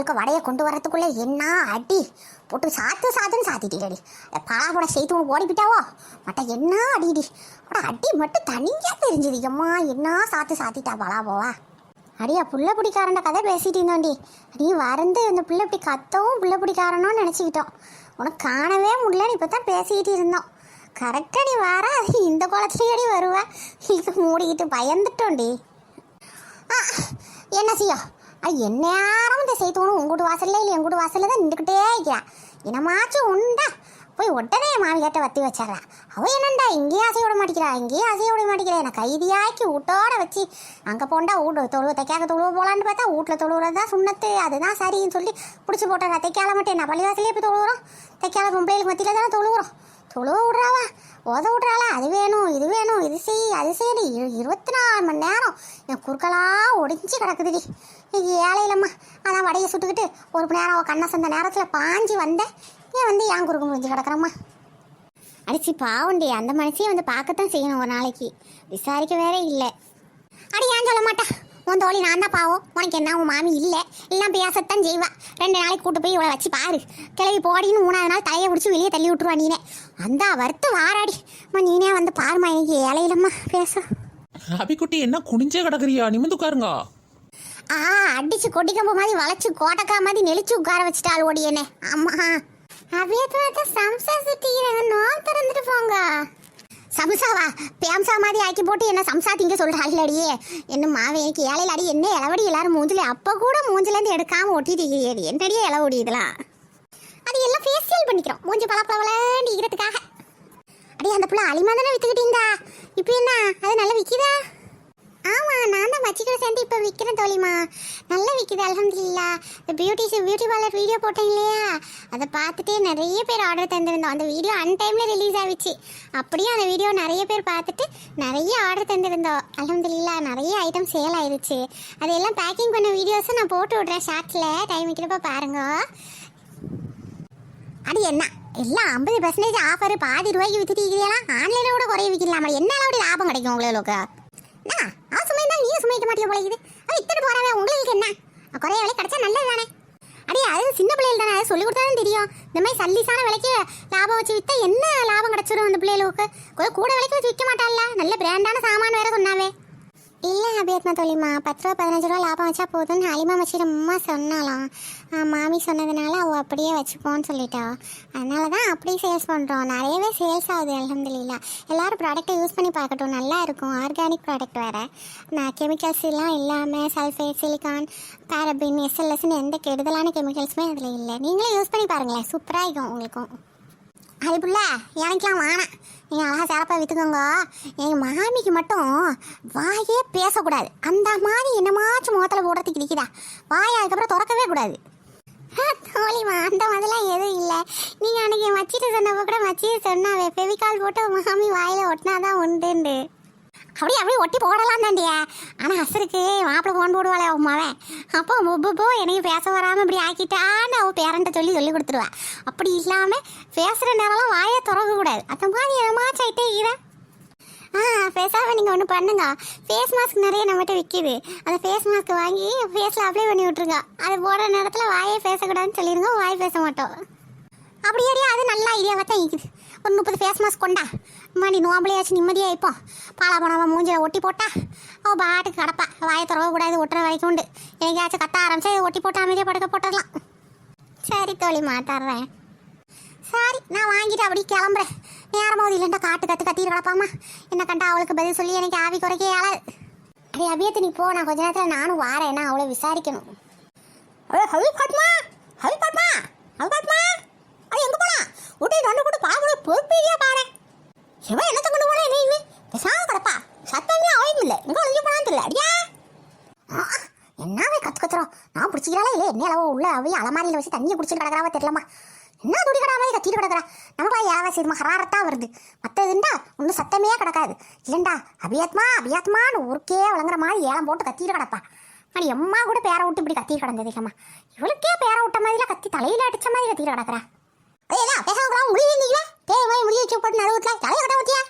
அவளுக்கு வடையை கொண்டு வரத்துக்குள்ளே என்ன அடி? போட்டு சாத்து சாத்துன்னு சாத்திட்டீடி பாலாபோட செய்து ஓடிப்பிட்டாவோ? மட்ட என்ன அடிடி? அட அடி மட்டும் தனியாக தெரிஞ்சுது. அம்மா என்ன சாத்து சாத்திட்டா பலாபோவா? அடியா புள்ள பிடிக்காரண்ட கதை பேசிட்டு இருந்தோண்டி. நீ வறந்து அந்த புள்ள இப்படி கத்தவும் புள்ள பிடிக்காரனோன்னு நினச்சிக்கிட்டோம். உனக்கு காணவே முடியலன்னு இப்போ தான் பேசிக்கிட்டு இருந்தோம். கரெக்டாக நீ வர. இந்த குளத்துலேயே வருவ. இது மூடிக்கிட்டு பயந்துட்டோண்டி. ஆ, என்ன செய்யும்? அது என்ன இந்த செய்தோணும் உங்கூட்டு வாசல்ல இல்லை எங்கூட்டு வாசல்ல தான் நின்றுக்கிட்டே இருக்கிறான் என்னமாச்சும் உண்டா? போய் உடனே என் மாமியாட்ட வத்தி வச்சிடறா. அவ என்னண்டா இங்கேயும் அசைய விட மாட்டேங்கிறா இங்கேயும் அசைய விட மாட்டேங்கிறா. என்னை கைதியாக்கி வீட்டோட வச்சு அங்கே போண்டா வீடு தொழுவ தைக்காக தொழுவ போகலான்னு பார்த்தா வீட்டில் தொழுவுறது தான் சுண்ணத்து. அதுதான் சரின்னு சொல்லி பிடிச்சி போட்டா தைக்கால மாட்டேன் நான் பள்ளிவாசலே போய் தொழுவுறோம்? தைக்கால பொம்பளைகளுக்கு மத்தியில் தானே தொழுவுறோம்? தொழுவ விட்றாவா? ஓத விட்றாளா அது வேணும் இது வேணும் இது செய் அது செய்யடி. இரு இருபத்தி நாலு மணி நேரம் என் குறுக்கலாக ஒடிஞ்சு கிடக்குதுடி. இன்னைக்கு ஏழையிலம்மா அதான் வடையை சுட்டுக்கிட்டு ஒரு மணி நேரம் கண்ணை சந்த நேரத்தில் பாஞ்சு வந்தேன். ஏன் வந்து ஏன் குறுக்கு முடிஞ்சு கிடக்குறம்மா? அடிச்சு பாவண்டி அந்த மனுஷையும் வந்து பார்க்கத்தான் செய்யணும் ஒரு நாளைக்கு. விசாரிக்க வேற இல்லை. அடி ஏன் சொல்ல மாட்டா? உன் தோழி நான் தான் பாவம். உனக்கு என்ன உன் மாமி இல்லை. எல்லாம் பேசத்தான் செய்வா. ரெண்டு நாளைக்கு கூட்டு போய் இவளை வச்சு பாரு. கிளவி போடின்னு மூணாவது நாள் தலையை பிடிச்சி வெளியே தள்ளி விட்டுருவா நீனே. அந்த வருத்தம் வாராடி. அம்மா நீனே வந்து பாருமா எனக்கு ஏழையிலம்மா பேச. அபிக்குட்டி என்ன குனிஞ்சே கிடக்குறியா? நிமிந்து உட்காருங்க. ஆ அடிச்சு கொட்டிக்கம்பு மாதிரி வளைச்சு கோட்டக்கா மாதிரி நெளிச்சு உட்கார வச்சுட்டாள் ஓடியனே. ஆமா அவியத்தை சம்சா சுட்டிக்கிறாங்க நோம் திறந்துட்டு போங்க. சம்சாவா பேம்சா மாதிரி ஆக்கி போட்டு என்ன சம்சா திங்க சொல்றாள் என்ன மாவே எனக்கு ஏழையிலாடி என்ன இளவடி எல்லாரும் மூஞ்சில அப்போ கூட மூஞ்சிலேருந்து எடுக்காம ஒட்டிட்டு இருக்கிறது என்னடியே இளவடி இதெல்லாம்? அது எல்லாம் ஃபேஷியல் பண்ணிக்கிறோம். மூஞ்சி பளபளபளன்னு அடி அந்த புள்ள அலிமா தானே வித்துக்கிட்டீங்க இப்போ என்ன? அது நல்லா விற்கிதா ஆமாம் நான் தான் மச்சிக்கடை சேர்ந்து இப்போ விற்கிறேன் தோழிமா நல்லா விற்கிது அலமதுல்லா பியூட்டிஸ் பியூட்டி பார்லர் வீடியோ போட்டேன் இல்லையா? அதை பார்த்துட்டு நிறைய பேர் ஆர்டர் தந்திருந்தோம். அந்த வீடியோ அன் டைமில் ரிலீஸ் ஆகிச்சு அப்படியே அந்த வீடியோ நிறைய பேர் பார்த்துட்டு நிறைய ஆர்டர் தந்திருந்தோம். அலமதுல்லா நிறைய ஐட்டம் சேல் ஆயிடுச்சு அதையெல்லாம் பேக்கிங் பண்ண வீடியோஸை நான் போட்டு விட்றேன் ஷார்ட்டில் டைம் வைக்கிறப்ப பாருங்க. அது என்ன? எல்லாம் ஐம்பது பர்சன்டேஜ் ஆஃபர் பாதி ரூபாய்க்கு வித்துட்டீங்களா ஆன்லைனில் கூட குறைய விற்கலாமா என்ன அளவு லாபம் கிடைக்கும் உங்களுக்கு? என்ன அவன் சுமைந்தா நீயும் சுமைக்க மாட்டியோ இது அது இத்தனை போறவே உங்களுக்கு என்ன? குறைய விலை கிடைச்சா நல்லது தானே அடே அது சின்ன பிள்ளைகள் தானே அது சொல்லி கொடுத்தாலும் தெரியும். இந்த மாதிரி சல்லிசான விலைக்கு லாபம் வச்சு வித்தா என்ன லாபம் கிடைச்சிரும் அந்த பிள்ளைகளுக்கு? கூட விலைக்கு வச்சு விற்க மாட்டாள்ல. நல்ல பிராண்டான சாமான் வேற சொன்னாவே. இல்லை அபியத்மா தோழிமா பத்து ரூபா பதினஞ்சு ரூபா லாபம் வச்சா போதும்னு ஹலிமா மச்சிட அம்மா சொன்னாலாம் மாமி சொன்னதுனால அவள் அப்படியே வச்சுப்போன்னு சொல்லிட்டா. அதனால தான் அப்படியே சேல்ஸ் பண்ணுறோம் நிறையவே சேல்ஸ் ஆகுது அலமதுல்லா எல்லாரும் ப்ராடக்ட்டை யூஸ் பண்ணி பார்க்கட்டும். நல்லா இருக்கும். ஆர்கானிக் ப்ராடக்ட் வேறு. நான் கெமிக்கல்ஸ் எல்லாம் இல்லாமல் சல்ஃபேட் சிலிகான் பேரபின் எஸ்எல்எஸ்ன்னு எந்த கெடுதலான கெமிக்கல்ஸுமே அதில் இல்லை. நீங்களே யூஸ் பண்ணி பாருங்களேன். சூப்பராக இருக்கும் உங்களுக்கும். அது புள்ள எனக்கெல்லாம் வேணாம் நீங்கள் அழகாக சிறப்பாக விற்றுக்கோங்க எங்கள் மாமிக்கு மட்டும் வாயே பேசக்கூடாது. அந்த மாதிரி என்னமாச்சும் முகத்தில் போடுறதுக்கு இருக்குதா? வாயை அதுக்கப்புறம் திறக்கவே கூடாது. தோழிமா அந்த மாதிரிலாம் எதுவும் இல்லை. நீங்கள் அன்றைக்கி மச்சிட்டு சொன்னப்போ கூட மச்சி சொன்னாவே ஃபெவிகால் போட்டு மாமி வாயில் ஒட்டினா தான் உண்டுண்டு. அப்படியே அப்படியே ஒட்டி போடலாம் தாண்டியா. ஆனால் அசருக்கு மாப்பிள்ளை ஃபோன் போடுவாளே அவன் அப்போ ஒப்புப்போ எனக்கு பேச வராமல் இப்படி ஆக்கிட்டான்னு அவள் பேரண்ட்டை சொல்லி சொல்லி கொடுத்துருவா அப்படி இல்லாமல் பேசுகிற நேரம்லாம் வாயை திறக்கக்கூடாது அந்த மாதிரி ஏமாச்சும் ஆகிட்டே இருக்கிறேன் ஆ பேசாமல் நீங்கள் ஒன்று பண்ணுங்க. ஃபேஸ் மாஸ்க் நிறைய நம்மகிட்ட விற்கிது அந்த ஃபேஸ் மாஸ்க் வாங்கி ஃபேஸில் அப்ளை பண்ணி விட்ருங்க அது போடுற நேரத்தில் வாயே பேசக்கூடாதுன்னு சொல்லிடுங்க. வாய் பேச மாட்டோம். அப்படி ஏறியா அது நல்ல ஐடியாவாக தான் இருக்குது. ஒரு முப்பது ஃபேஸ் மாஸ்க் கொண்டா. மணி நோம்பளையாச்சு நிம்மதியாக இப்போ பாலா போனவ மூஞ்சில் ஒட்டி போட்டா அவள் பாட்டுக்கு கிடப்பா. வாயை கூடாது ஒட்டுற வரைக்கும் உண்டு. எனக்காச்சும் கத்த ஆரம்பிச்சா இது ஒட்டி போட்டு அமைதியாக படுக்க போட்டுடலாம். சரி தோழி மாட்டாடுறேன் சரி நான் வாங்கிட்டு அப்படி கிளம்புறேன். நேரமாவது இல்லைண்டா காட்டு கற்று கத்திட்டு கிடப்பாமா? என்ன கண்டா அவளுக்கு பதில் சொல்லி எனக்கு ஆவி குறைக்க ஏழாது அடே அபியத்து நீ போ. நான் கொஞ்ச நேரத்தில் நானும் வாரேன். நான் அவளை விசாரிக்கணும். அடே ஹவி பாத்மா! ஹவி பாத்மா! ஹவி போனா உடனே ரெண்டு கூட பாவல பொறுப்பீரியா பாரு. இவன் என்ன கொண்டு போனா நீ பேசாம கிடப்பா. சத்தமே அவையும் இல்லை. எங்க ஒழிஞ்சு போனான்னு தெரியல. அடியா. என்னவே கத்து கத்துறோம். நான் பிடிச்சிக்கிறாளா இல்லை என்ன அளவு உள்ள அவையும் அலமாரியில் வச்சு தண்ணியை குடிச்சிட்டு கிடக்குறாவா தெரியலமா என்ன துடி கடா மாதிரி கத்திட்டு கிடக்குறா. நமக்குலாம் ஏவா செய்யுமா ஹராரத்தா வருது. மற்றதுண்டா ஒன்றும் சத்தமே கிடக்காது. இல்லைண்டா அபியாத்மா அபியாத்மான்னு ஊருக்கே வழங்குற மாதிரி ஏலம் போட்டு கத்திட்டு கிடப்பா. அடி எம்மா கூட பேரை விட்டு இப்படி கத்திட்டு கிடந்ததுக்கம்மா இவளுக்கே பேரை விட்ட மாதிரிலாம் கத்தி தலையில் அடிச்ச மாதிரி கத்திட்டு கிடக்குறா. அதேதா பேசாம கூட முடிய நீங்களா பேய் மாதிரி முடிய வச்சு போட்டு நடுவுல தலையை கட்ட ஊத்தியா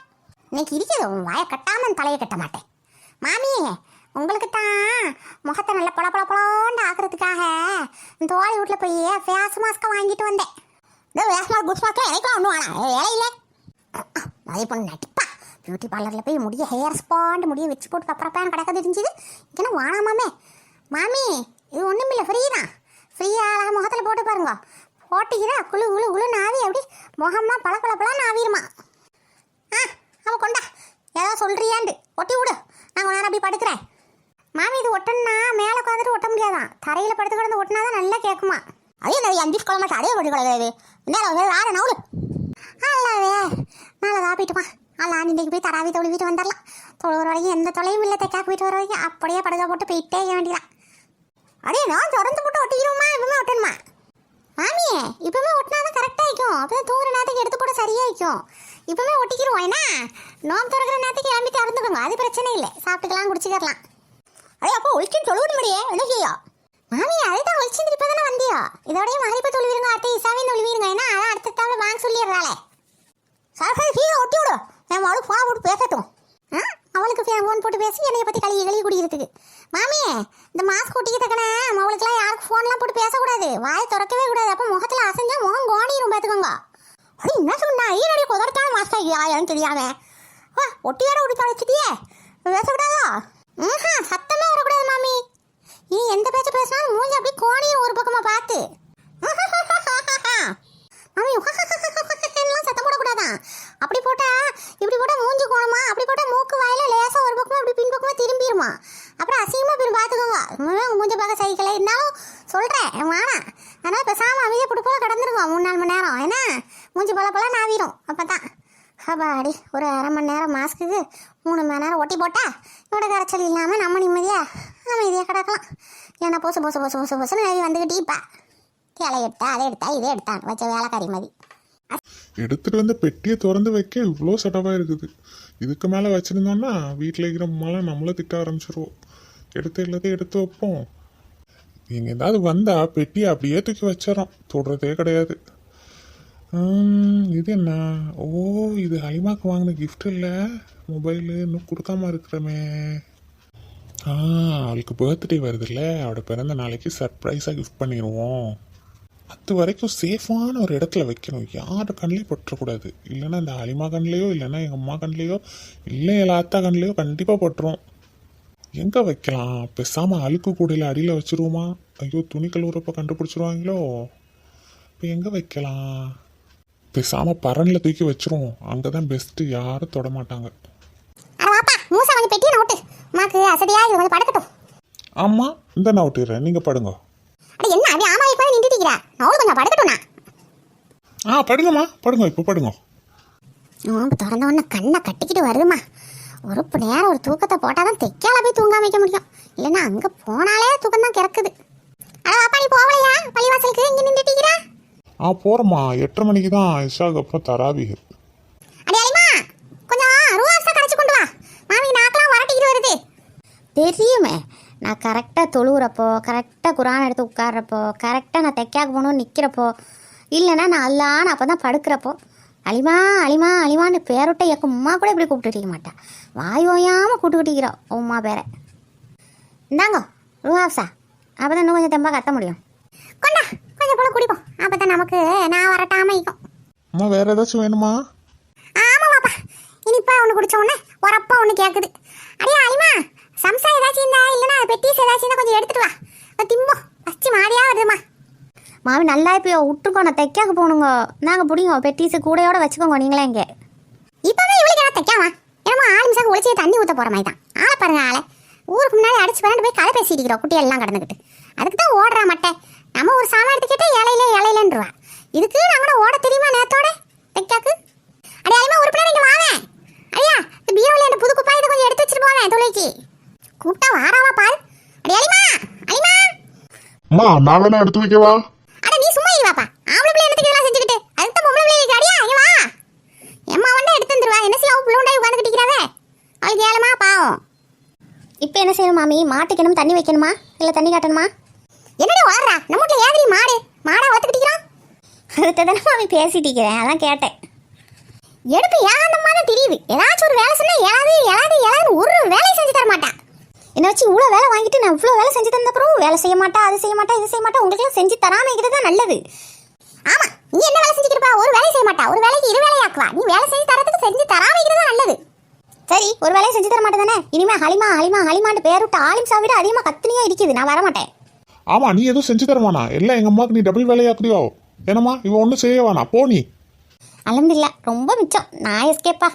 இன்னைக்கு இருக்குது உன் வாயை கட்டாம தலையை கட்ட மாட்டேன். மாமி உங்களுக்கு தான் முகத்தை நல்லா பொல பொல பொலன்னு ஆக்குறதுக்காக இந்த தோழி வீட்டில் போய் ஃபேஸ் மாஸ்க்கை வாங்கிட்டு வந்தேன். இந்த ஃபேஸ் மாஸ்க் குட் மாஸ்க்லாம் எனக்கும் ஒன்றும் வேணாம். வேலை இல்லை. அதே பொண்ணு நடிப்பா. பியூட்டி பார்லரில் போய் முடிய ஹேர் ஸ்பாண்ட் முடிய வச்சு போட்டு பப்பரப்பான்னு கிடக்க தெரிஞ்சுது இங்கே வானாமாமே மாமி. இது ஒன்றும் இல்லை ஃப்ரீ தான் ஃப்ரீயாக அழகாக முகத்தில் போட்டு பாருங்க. போட்டிக்கிறா குழு குழு குழு நாவி அப்படி முகம்லாம் பல பல பல ஆ அவ கொண்டா. ஏதோ சொல்கிறியாண்டு ஒட்டி விடு. நான் கொஞ்ச நேரம் அப்படி படுக்கிறேன். மாமி இது ஒட்டணும்னா மேலே உட்காந்துட்டு ஒட்ட முடியாதான். தரையில் படுத்து கிடந்து ஒட்டினா தான் நல்லா கேட்குமா அதே நிறைய அஞ்சு குழம்பு அதே படுத்து கிடக்குது என்ன ஆறு நவுலு? அல்லாவே நாளை காப்பிட்டுமா அல்லா இன்றைக்கு போய் தராவி தொழுவிட்டு வந்துடலாம். தொழுகிற வரைக்கும் எந்த தொலையும் இல்லை தைக்காக்கு போயிட்டு வர வரைக்கும். அப்படியே படுக்க போட்டு போயிட்டே இருக்க வேண்டியதான் அடே நான் திறந்து போட்டு ஒட்டிக்கிறோமா? இப்பவுமே ஒட்டணும் மாமியே இப்பவுமே ஒட்டினாதான் கரெக்டாக இருக்கும் அப்பதான் தூங்குற நேரத்துக்கு எடுத்து போட இப்போவே ஒட்டிக்கிடுவோம் இப்பவுமே ஏன்னா நோம் திறக்கிற நேரத்துக்கு கிளம்பி திறந்துக்கோங்க அது பிரச்சனை இல்லை. சாப்பிட்டுக்கலாம் குடிச்சிக்கலாம். அதே அப்போ ஒழிச்சுன்னு சொல்லிவிட முடியே என்ன செய்யா? மாமி அதை தான் ஒழிச்சு இப்போ தானே வந்தியா? இதோடய மறைப்பு தொழுவிருங்க அடுத்த இசாவே தொழுவிருங்க ஏன்னா அதான் அடுத்த தவிர வாங்க சொல்லிடுறாளே. சார் சார் சீக்கிரம் ஒட்டி விடு. என் அவளுக்கு ஃபோன் போட்டு பேசட்டும். ஆ? அவளுக்கு ஃபோன் போட்டு பேசி என்னைய பற்றி கழுவி கழுவி குடிக்கிறதுக்கு. மாமி இந்த மாஸ்க் ஒட்டிக்க இருக்கனே அவளுக்குலாம் யாருக்கும் ஃபோன்லாம் போட்டு பேசக்கூடாது. வாய் திறக்கவே கூடாது. அப்போ முகத்தில் அசைஞ்சா முகம் கோணிரும் பார்த்துக்கோங்க. அது என்ன சொன்னா? ஈரடி குதர்த்தான மாஸ்டர் யாருன்னு தெரியாம? வா ஒட்டி வேற ஒட்டி தொலைச்சிட்டியே பேசக்கூடாதா? ஆஹா சத்தமே வரக்கூடாது மாமி. நீ எந்த பேச்ச பேசினாலும் மூஞ்சி அப்படியே கோணியும் ஒரு பக்கமா பார்த்து. மாமி எல்லாம் சத்தம் போடக்கூடாதான் அப்படி போட்டா இப்படி போட்டா மூஞ்சி கோணமா அப்படி போட்டா மூக்கு வாயில லேசா ஒரு பக்கமா அப்படி பின் பக்கமா திரும்பிடுமா அப்புறம் அசிங்கமா பின் பாத்துக்கோங்க உண்மையா உங்க மூஞ்ச பார்க்க சைக்கிள் இருந்தாலும் சொல்றேன் வேணாம் அதனால பேசாம அமைதியை பிடி போல கடந்துருங்க மூணு நாலு மணி நேரம் ஏன்னா மூஞ்சி பல பல நாவிடும் அப்பதான் அப்பாடி ஒரு அரை மணி நேரம் மாஸ்க்குக்கு மூணு மணி நேரம் ஒட்டி போட்டா இவட கரைச்சல் இல்லாமல் நம்ம நிம்மதியா அமைதியாக கிடக்கலாம் ஏன்னா பொசு பொசு பொசு பொசு பொசுன்னு எழுதி வந்துக்கிட்டீப்பா இலை எடுத்தா அதை எடுத்தா இதை எடுத்தான். வச்ச வேலைக்காரி மாதிரி. எடுத்துட்டு வந்து பெட்டியை திறந்து வைக்க இவ்வளோ செட்டவாக இருக்குது. இதுக்கு மேலே வச்சுருந்தோம்னா வீட்டில் இருக்கிற அம்மாலாம் நம்மளும் திட்ட ஆரம்பிச்சிருவோம். எடுத்து எல்லாத்தையும் எடுத்து வைப்போம். நீங்கள் ஏதாவது வந்தால் பெட்டியை அப்படியே தூக்கி வச்சிடறோம். தொடுறதே கிடையாது. இது என்ன? ஓ இது ஹலிமாக்கு வாங்கின கிஃப்ட் இல்லை? மொபைலு இன்னும் கொடுக்காம இருக்கிறமே. ஆ அவளுக்கு பர்த்டே வருதுல்ல. அவளோட பிறந்த நாளைக்கு சர்ப்ரைஸாக கிஃப்ட் பண்ணிடுவோம் அது வரைக்கும் சேஃபான ஒரு இடத்துல வைக்கணும். யார் கண்ணிலையும் பற்றக்கூடாது. இல்லைன்னா இந்த அலிமா கண்ணிலையோ இல்லைன்னா எங்கள் அம்மா கண்ணிலையோ இல்லை எங்கள் அத்தா கண்ணிலையோ கண்டிப்பாக பட்டுரும். எங்கே வைக்கலாம்? பேசாமல் அழுக்கு கூடையில் அடியில் வச்சுருவோமா? ஐயோ துணி கழுவுறப்ப கண்டுபிடிச்சிருவாங்களோ? இப்போ எங்கே வைக்கலாம்? பேசாமல் பரனில் தூக்கி வச்சுருவோம். அங்கே தான் பெஸ்ட்டு யாரும் தொட மாட்டாங்க. அட பெட்டியை நோட்டு உமாக்கு அசதியா? இது வந்து படுக்கட்டும். ஆமாம் இந்த நான் விட்டுறேன் நீங்கள் படுங்க. அட என்ன? அப்படி ஆமா இப்போ நின்றுட்டீங்களா நோடு கொஞ்சம் படுக்கட்டும் நான் ஆ படுங்கம்மா. படுங்க இப்போ படுங்க. நோம்பு திறந்த உடனே கண்ணை கட்டிக்கிட்டு வருதுமா ஒரு நேரம் ஒரு தூக்கத்தை போட்டால் தான் தைக்கால போய் தூங்காம வைக்க முடியும். இல்லைன்னா அங்கே போனாலே தூக்கம் தான் கிறக்குது அட வாப்பா நீ போகலையா? பள்ளிவாசலுக்கு? இங்கே நின்றுட்டீங்களா ஆ போகிறோம்மா எட்டரை மணிக்கு தான் இஷாக்கு அப்புறம் தராவிக அடி அலிமா கொஞ்சம் ரூபாசா கரைச்சு கொண்டு வா மாமி நாக்கெல்லாம் வரட்டிக்கிட்டு வருது தெரியுமே. நான் கரெக்டாக தொழுகிறப்போ கரெக்டாக குரான் எடுத்து உட்கார்றப்போ கரெக்டாக நான் தைக்காக்கு போகணும்னு நிற்கிறப்போ இல்லைன்னா நான் அல்லான்னு அப்போ தான் படுக்கிறப்போ அலிமா அலிமா அலிமான்னு பேருட்ட எக்க உமா கூட இப்படி கூப்பிட்டுருக்க மாட்டா. வாய் ஓயாமல் கூப்பிட்டுக்கிட்டிக்கிறோம் உமா பேரை. இந்தாங்க ரூஹாப்ஸா அப்போ தான் இன்னும் கொஞ்சம் தெம்பாக கத்த முடியும். கொண்டா கொஞ்சம் போல குடிப்போம். அப்போ தான் நமக்கு நான் வரட்டாம இருக்கும். அம்மா வேற ஏதாச்சும் வேணுமா? ஆமா பாப்பா இனிப்பா ஒன்று குடிச்ச உடனே உரப்பா ஒன்று கேட்குது அடியா அலிமா சம்சா ஏதாச்சும் இருந்தா இல்லைன்னா பெட்டிஸ் ஏதாச்சும் இருந்தா கொஞ்சம் எடுத்துட்டு வா. திம்மோ திம்போ பச்சி மாறியா வருதுமா மாவி நல்லா இப்போ விட்டுருக்கோம் நான் தைக்காக போகணுங்க. நாங்கள் பிடிங்க பெட்டிஸு கூடையோட வச்சுக்கோங்க நீங்களே இங்கே. இப்போவே இவளுக்கு நான் தைக்காமா? ஏமா ஆள் மிசாங்க ஒழிச்சு தண்ணி ஊற்ற போகிற மாதிரி தான் ஆளை பாருங்க ஆளை. ஊருக்கு முன்னாடி அடிச்சு பரண்டு போய் கதை பேசிட்டு இருக்கிறோம் குட்டியெல்லாம் கடந்துக்கிட்டு. அதுக்கு தான் ஓடுறா மட்டை. நம்ம ஒரு சாமான் எடுத்துக்கிட்டே இலையில இலையிலன்றா இதுக்கு நான் கூட ஓட தெரியுமா நேத்தோட தைக்காக்கு? அடையாளமா உறுப்பினர் இங்கே வாங்க. ஐயா இந்த பீரோவில் இந்த புது குப்பாய் இதை கொஞ்சம் எடுத்து வச்சிட்டு போவேன் தொலைச்சி கூப்பிட்டா வாராவா பாரு அடே அலிமா! அலிமா! அம்மா நான் வேணா எடுத்து வைக்கவா? அட நீ சும்மா இரு வாப்பா ஆம்பளை பிள்ளை என்னத்துக்கு இதெல்லாம் செஞ்சுக்கிட்டு. அதுக்கு தான் பொம்பளை பிள்ளை அடியா இங்க வா. எம்மா வந்து எடுத்து வந்துருவா என்ன செய்ய அவ பிள்ளை உண்டாய் உட்காந்துக்கிட்டு இருக்கிறாவே. அவளுக்கு ஏழமா பாவம். இப்போ என்ன செய்யணும் மாமி? மாட்டுக்கணும் தண்ணி வைக்கணுமா? இல்லை தண்ணி காட்டணுமா? என்னடி வாடுறா நம்ம வீட்டில் ஏதடி மாடு? மாடா வளர்த்துக்கிட்டீங்களா அதுக்கு தானே மாமி பேசிட்டு இருக்கிறேன். அதான் கேட்டேன். எடுப்பு ஏகாந்தமாக தான் தெரியுது. ஏதாச்சும் ஒரு வேலை சொன்னா ஏழாது ஏழாது ஏழாது ஒரு வேலையும் செஞ்சு தர மாட்டான் என்ன வச்சு இவ்வளோ வேலை வாங்கிட்டு நான் இவ்வளோ வேலை செஞ்சு தந்தப்புறம் வேலை செய்ய மாட்டா அது செய்ய மாட்டா இது செய்ய மாட்டா உங்களுக்குலாம் செஞ்சு தராம இருக்கிறது தான் நல்லது. ஆமா நீ என்ன வேலை செஞ்சுக்கிருப்பா ஒரு வேலை செய்ய மாட்டா. ஒரு வேலைக்கு இரு வேலையாக்குவா. நீ வேலை செஞ்சு தரதுக்கு செஞ்சு தராம இருக்கிறது தான் நல்லது. சரி ஒரு வேலையை செஞ்சு தர மாட்டேன் தானே? இனிமே ஹலிமா ஹலிமா ஹலிமான்னு பேர் விட்டு ஆலிம்சா விட அதிகமாக கத்துனியா இருக்குது நான் வர மாட்டேன். ஆமா நீ எதுவும் செஞ்சு தரவானா எல்லாம் எங்க அம்மாக்கு நீ டபுள் வேலையாக்குறியோ? என்னம்மா இவ ஒன்றும் செய்ய வேணாம். போ நீ. அலமதுல்ல ரொம்ப மிச்சம். நான் எஸ்கேப்பா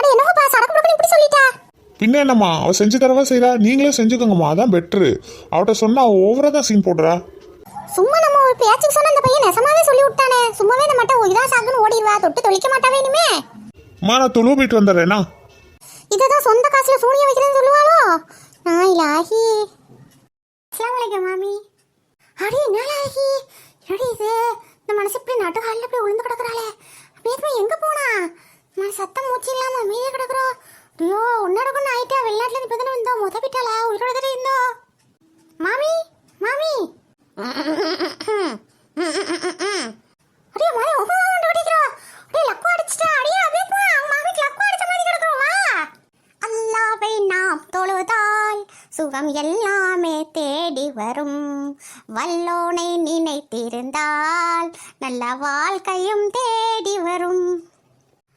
அட என்னப்பா சரக்கு இப்படி சொல்லிட்டா? பின்ன என்னம்மா அவ செஞ்சு தரவா செய்றா நீங்களே செஞ்சுக்கோங்கம்மா அதான் பெட்ரு அவட்ட சொன்னா அவ ஓவரா தான் சீன் போடுறா. சும்மா நம்ம ஒரு பேச்சுக்கு சொன்ன அந்த பையன் நெசமாவே சொல்லி விட்டானே. சும்மாவே இந்த மட்டும் இதா சாக்குன்னு ஓடிடுவா. தொட்டு தொளிக்க மாட்டாவே இனிமே. அம்மா நான் துளுவு போயிட்டு வந்துடுறேன்னா இதுதான் சொந்த காசுல சூனிய வைக்கிறேன்னு சொல்லுவாளோ? நான் இலாஹி அஸ்லாம் வலைக்கம் மாமி. அடி என்னலாகி எடி இது இந்த மனசு இப்படி நட்டு காலில் இப்படி விழுந்து கிடக்குறாளே. பேருமே எங்க போனா? நான் சத்தம் மூச்சு இல்லாம மீதி கிடக்குறோம் ஐயோ ஒன்னடக்குன்னு ஆயிட்டா வெளிநாட்டுல இப்போ தானே வந்தோம் முத விட்டாளா? உயிரோட தானே இருந்தோம் மாமி மாமி. அடியே மாமி ஓடிக்கிறா அடியே லக்கு அடிச்சிட்டா. அடியே அப்படியே போ. லக்கு அடிச்ச மாதிரி கிடக்குறோம் வா. அல்லாவை நாம் தொழுதால் சுகம் எல்லாமே தேடி வரும். வல்லோனை நினைத்திருந்தால் நல்ல வாழ்க்கையும் தேடி வரும்.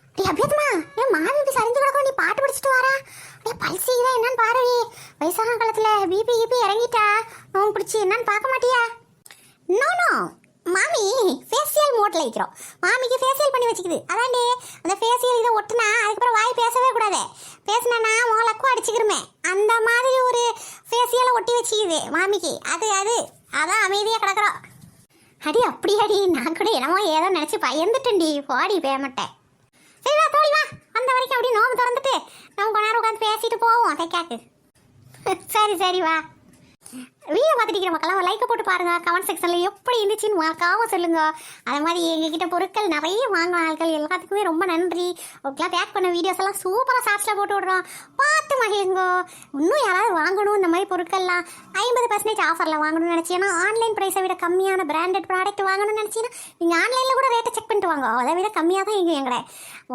அப்படியே அபியத்மா ஏன் மாமி இப்படி சரிஞ்சு கிடக்கும் நீ பாட்டு படிச்சுட்டு வரா டேய் தான் என்னன்னு பாரு. வயசான காலத்துல பிபி கிபி இறங்கிட்டா நோன் பிடிச்சி என்னன்னு பார்க்க மாட்டியா? நோ நோ மாமி ஃபேஷியல் மோட்டில் வைக்கிறோம். மாமிக்கு ஃபேஷியல் பண்ணி வச்சுக்குது. அதாண்டி அந்த ஃபேஷியல் இதை ஒட்டுனா அதுக்கப்புறம் வாய் பேசவே கூடாது. பேசினா மோளக்கும் அடிச்சுக்கிறோமே அந்த மாதிரி ஒரு ஃபேஷியலை ஒட்டி வச்சுக்குது மாமிக்கு. அது அது. அதான் அமைதியாக கிடக்குறோம். அடி அப்படி அடி. நான் கூட என்னமோ ஏதோ நினச்சி பயந்துட்டேன்டி. போடி பேமட்டேன் சரி வா தோழி வா வந்த வரைக்கும் அப்படியே நோம்பு திறந்துட்டு நம்ம கொஞ்ச நேரம் உட்காந்து பேசிட்டு போவோம் தைக்காக்கு சரி சரி வா. வீடியோ பார்த்துட்டு மக்கள் லைக்கை போட்டு பாருங்கள் கமெண்ட் செக்ஷனில் எப்படி இருந்துச்சுன்னு மறக்காம சொல்லுங்கள் அதே மாதிரி எங்ககிட்ட பொருட்கள் நிறைய வாங்கின ஆட்கள் எல்லாத்துக்குமே ரொம்ப நன்றி. ஓகேலாம் பேக் பண்ண வீடியோஸ் எல்லாம் சூப்பராக ஷார்ட்ஸில் போட்டு விடுறோம். பார்த்து மகிழுங்கோ. இன்னும் யாராவது வாங்கணும் இந்த மாதிரி பொருட்கள்லாம் ஐம்பது பர்சன்டேஜ் ஆஃபரில் வாங்கணும்னு நினச்சிங்கன்னா ஆன்லைன் ப்ரைஸை விட கம்மியான பிராண்டட் ப்ராடக்ட் வாங்கணும்னு நினச்சிங்கன்னா நீங்கள் ஆன்லைனில் கூட ரேட்டை செக் பண்ணிட்டு வாங்க. அதை விட கம்மியாக தான் எங்கள் எங்களை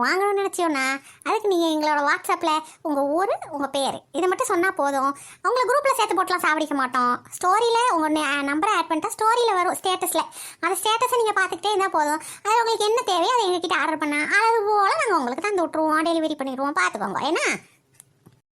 வாங்கணும்னு நினச்சியோன்னா அதுக்கு நீங்கள் எங்களோட வாட்ஸ்அப்பில் உங்கள் ஊர் உங்கள் பேர். இதை மட்டும் சொன்னால் போதும். அவங்கள குரூப்பில் சேர்த்து போட்டுலாம் சாப்பிடிக்க மாட்டோம். ஸ்டோரியில் உங்கள் நம்பரை ஆட் பண்ணிட்டா ஸ்டோரியில் வரும் ஸ்டேட்டஸில் அந்த ஸ்டேட்டஸை நீங்கள் பார்த்துக்கிட்டே இருந்தால் போதும். அது உங்களுக்கு என்ன தேவையோ அதை எங்ககிட்ட ஆர்டர் பண்ணால் அது போல் நாங்கள் உங்களுக்கு தந்து விட்ருவோம் டெலிவரி பண்ணிடுவோம். பார்த்துக்கோங்க. ஏன்னா